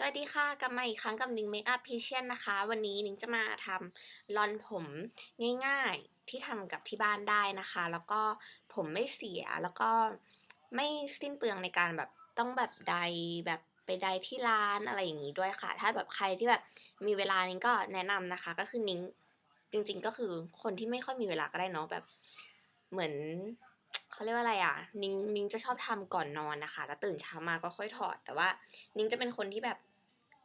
สวัสดีค่ะ กลับมาอีกครั้งกับนิงเมคอัพพิเชียนนะคะ วันนี้นิงจะมาทำลอนผมง่ายๆที่ทำกับที่บ้านได้นะคะ แล้วก็ผมไม่เสียแล้วก็ไม่สิ้นเปลืองในการแบบต้องแบบใดแบบไปใดที่ร้านอะไรอย่างนี้ด้วยค่ะ ถ้าแบบใครที่แบบมีเวลานิงก็แนะนำนะคะ ก็คือนิงจริง ๆ ก็คือคนที่ไม่ค่อยมีเวลาก็ได้เนาะแบบเหมือน เขาเรียกว่าอะไรอะ นิ้งนิ้งจะชอบทำก่อนนอนนะคะ แล้วตื่นเช้ามาก็ค่อยถอด แต่ว่านิ้งจะเป็นคนที่แบบ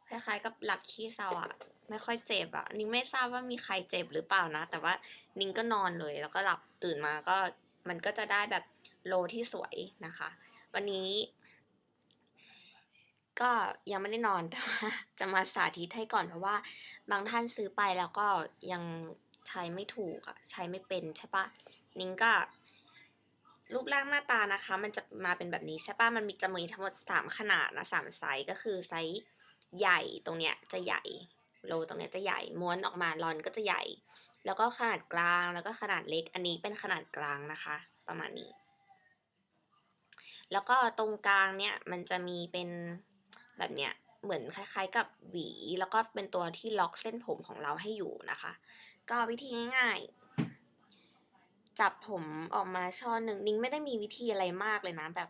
คล้ายๆกับหลักขี้เศร้าอะ ไม่ค่อยเจ็บอะ นิ้งไม่ทราบว่ามีใครเจ็บหรือเปล่านะ แต่ว่านิ้งก็นอนเลย แล้วก็หลับตื่นมาก็มันก็จะได้แบบโลที่สวยนะคะ วันนี้ ก็ยังไม่ได้นอนแต่ว่าจะมาสาธิตให้ก่อนเพราะว่า บางท่านซื้อไปแล้วก็ยังใช้ไม่ถูกอะ ใช้ไม่เป็นใช่ปะนิ้งก็ รูปร่างหน้าตานะคะ มันจะมาเป็นแบบนี้ใช่ปะมันมีจะมีทั้งหมดสามขนาดนะสามไซส์ก็คือไซส์ใหญ่ตรงเนี้ยจะใหญ่โลตรงเนี้ยจะใหญ่ม้วนออกมาลอนก็จะใหญ่ แล้วก็ขนาดกลางแล้วก็ขนาดเล็กอันนี้เป็นขนาดกลางนะคะ ประมาณนี้ แล้วก็ตรงกลางเนี่ยมันจะมีเป็นแบบเนี้ยเหมือนคล้ายๆกับหวี แล้วก็เป็นตัวที่ล็อกเส้นผมของเราให้อยู่นะคะ ก็วิธีง่ายๆ จับผมออกมาช่อหนึ่งนิ้งไม่ได้มีวิธีอะไรมากเลยนะแบบ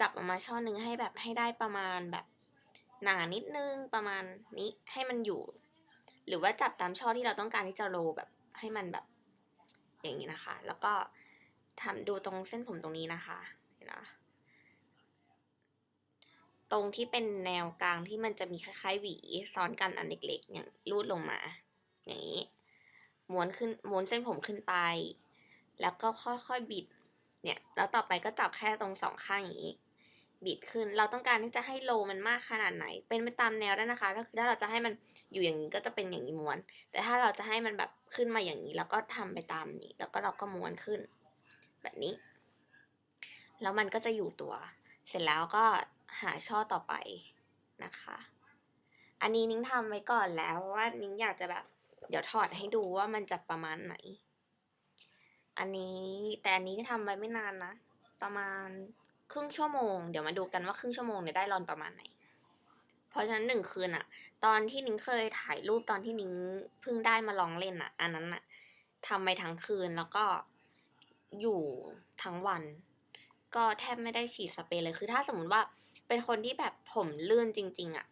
จับออกมาช่อหนึ่งให้แบบให้ได้ประมาณแบบหนานิดนึงประมาณนี้ให้มันอยู่ หรือว่าจับตามช่อที่เราต้องการที่จะโรลแบบให้มันแบบ อย่างนี้นะคะ แล้วก็ทำดูตรงเส้นผมตรงนี้นะคะเห็นนะตรงที่เป็นแนวกลางที่มันจะมีคล้ายๆหวีซ้อนกันอันเล็กๆอย่างรูดลงมา อย่างนี้ม้วนขึ้นม้วนเส้นผมขึ้นไป แล้วก็ค่อยๆบิด เนี่ย แล้วต่อไปก็จับแค่ตรงสองข้างอย่างนี้ บิดขึ้น เราต้องการที่จะให้โลมันมากขนาดไหน เป็นไปตามแนวได้นะคะ ก็คือถ้าเราจะให้มันอยู่อย่างนี้ก็จะเป็นอย่างนี้ม้วน แต่ถ้าเราจะให้มันแบบขึ้นมาอย่างนี้ แล้วก็ทำไปตามนี้ แล้วก็เราก็ม้วนขึ้น แบบนี้ แล้วมันก็จะอยู่ตัว เสร็จแล้วก็หาช่อต่อไปนะคะ อันนี้นิ้งทำไว้ก่อนแล้วว่านิ้งอยากจะแบบ เดี๋ยวถอดให้ดูว่ามันจะประมาณไหน อันนี้แต่อันนี้ทำไว้ไม่นานนะ ประมาณครึ่งชั่วโมง เดี๋ยวมาดูกันว่าครึ่งชั่วโมงเนี่ยได้รอนประมาณไหน เพราะฉะนั้นหนึ่งคืนอะตอนที่นิ้งเคยถ่ายรูปตอนที่นิ้งเพิ่งได้มาลองเล่นอะอันนั้นอะทำไปทั้งคืนแล้วก็อยู่ทั้งวัน ก็แทบไม่ได้ฉีดสเปรย์เลยคือถ้าสมมติว่าเป็นคนที่แบบผมลื่นจริง ๆอะ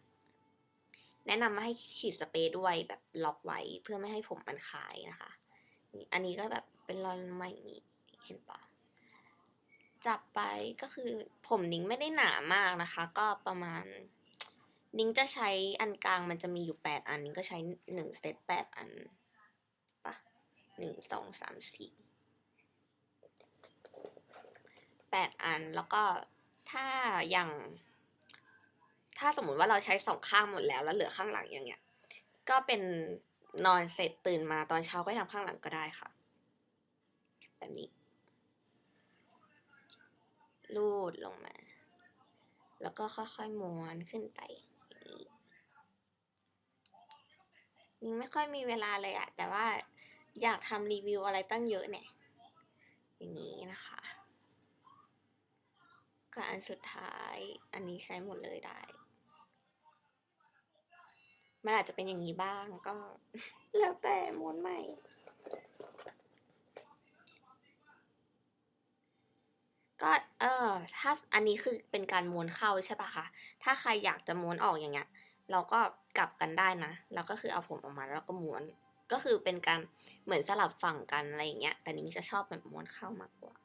แนะนำมาให้ฉีดสเปรย์ด้วยแบบล็อกไว้เพื่อไม่ให้ผมมันคายนะคะ อันนี้ก็แบบเป็นรอนมาอย่างนี้เห็นปะจับไปก็คือผมนิ้งไม่ได้หนามากนะคะ ก็ประมาณ นิ้งจะใช้อันกลางมันจะมีอยู่แปดอันนิ้งก็ใช้หนึ่งเซตแปดอันปะหนึ่งสองสามสี่แปดอันแล้วก็ถ้าอย่าง ถ้าสมมุติว่าเราใช้สองข้างหมดแล้วแล้วเหลือข้างหลังอย่างเงี้ย ก็เป็น นอนเสร็จตื่นมาตอนเช้าก็ทำข้างหลังก็ได้ค่ะ แบบนี้ ลูดลงมา แล้วก็ค่อยๆม้วนขึ้นไปนิ้งไม่ค่อยมีเวลาเลยอะแต่ว่าอยากทำรีวิวอะไรตั้งเยอะเนี่ย อย่างนี้นะคะก็อันสุดท้ายอันนี้ใช้หมดเลยได้ มันอาจจะเป็นอย่างนี้บ้างก็ แล้วแต่ม้วนใหม่ ก็เออถ้าอันนี้คือเป็นการม้วนเข้าใช่ปะคะ ถ้าใครอยากจะม้วนออกอย่างเงี้ย เราก็กลับกันได้นะเราก็คือเอาผมออกมาแล้วก็ม้วน ก็คือเป็นการเหมือนสลับฝั่งกันอะไรอย่างเงี้ย แต่นิ้จะชอบแบบม้วนเข้ามากกว่า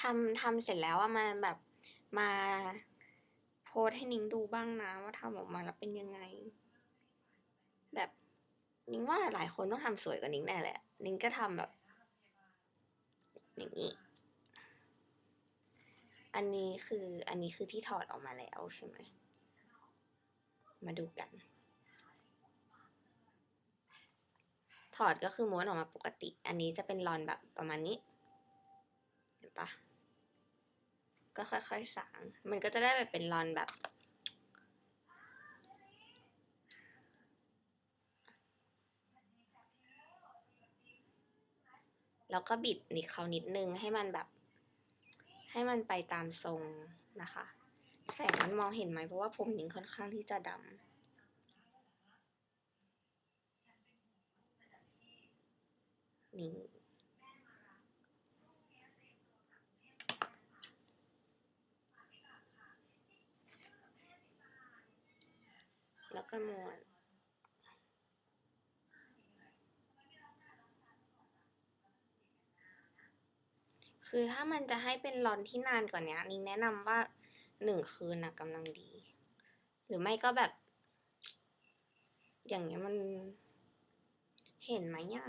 ทำทำเสร็จแล้วอะมาแบบมาโพสให้นิ้งดูบ้างนะว่าทำออกมาแล้วเป็นยังไง แบบนิ้งว่าหลายคนต้องทำสวยกว่านิ้งแน่แหละ นิ้งก็ทำแบบ อย่างนี้ อันนี้คืออันนี้คือที่ถอดออกมาแล้วใช่ไหม มาดูกัน ถอดก็คือม้วนออกมาปกติ อันนี้จะเป็นรอนแบบประมาณนี้ เห็นปะ ก็ค่อยๆสาง มันก็จะได้แบบเป็นรอนแบบ แล้วก็บิดนิดเขานิดนึงให้มันแบบ ให้มันไปตามทรงนะคะ แสงมันมองเห็นไหมเพราะว่าผมนิ้งค่อนข้างที่จะดำนี่ ก็ม้วนคือถ้ามันจะให้เป็นรอนที่นานกว่านี้นิ้งแนะนำว่าหนึ่งคืนนะกำลังดี หรือไม่ก็แบบ อย่างเงี้ยมันเห็นไหมอะ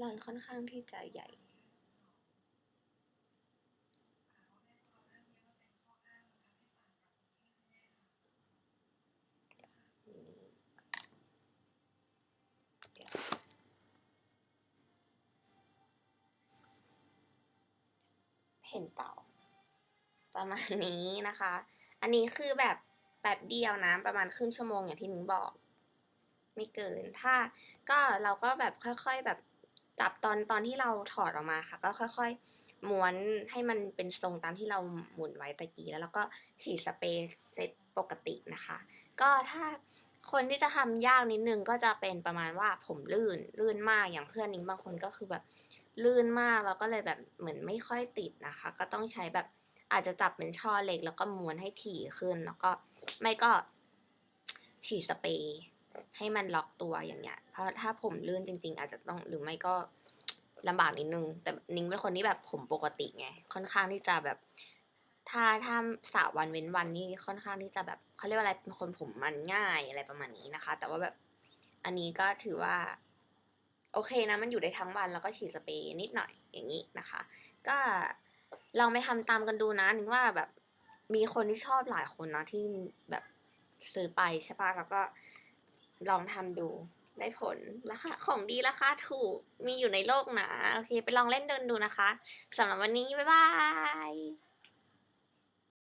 รอนค่อนข้างที่จะใหญ่ เห็นเปล่า ประมาณนี้นะคะ อันนี้คือแบบแบบเดียวนะประมาณครึ่งชั่วโมงอย่างที่นิ้งบอก ไม่เกิน ถ้าก็เราก็แบบค่อยๆแบบจับตอนตอนที่เราถอดออกมาค่ะ ก็ค่อยๆม้วนให้มันเป็นทรงตามที่เราหมุนไว้ตะกี้แล้วเราก็ฉีดสเปรย์เซตปกตินะคะ ก็ถ้าคนที่จะทำยากนิดนึงก็จะเป็นประมาณว่าผมลื่นลื่นมากอย่างเพื่อนนิ้งบางคนก็คือแบบ ลื่นมากแล้วก็เลยแบบเหมือนไม่ค่อยติดนะคะ ก็ต้องใช้แบบอาจจะจับเป็นช่อเล็ก แล้วก็ม้วนให้ถี่ขึ้น แล้วก็ไม่ก็ฉีดสเปรย์ให้มันล็อกตัวอย่างเงี้ย เพราะถ้าผมลื่นจริง ๆ อาจจะต้องหรือไม่ก็ลำบากนิดนึง แต่นิ้งเป็นคนที่แบบผมปกติไง ค่อนข้างที่จะแบบ ถ้าถ้าสระวันเว้นวันนี่ค่อนข้างที่จะแบบเขาเรียกว่าอะไรเป็นคนผมมันง่ายอะไรประมาณนี้นะคะ แต่ว่าแบบอันนี้ก็ถือว่า โอเคนะมันอยู่ได้ทั้งวันแล้วก็ฉีดสเปรย์นิดหน่อยอย่างนี้นะคะ ก็ลองไปทำตามกันดูนะนึกว่าแบบมีคนที่ชอบหลายคนนะที่แบบซื้อไปใช่ปะแล้วก็ลองทำดูได้ผลราคาของดีราคาถูกมีอยู่ในโลกนะ โอเค ไปลองเล่นเดินดูนะคะสำหรับวันนี้ บ๊ายบาย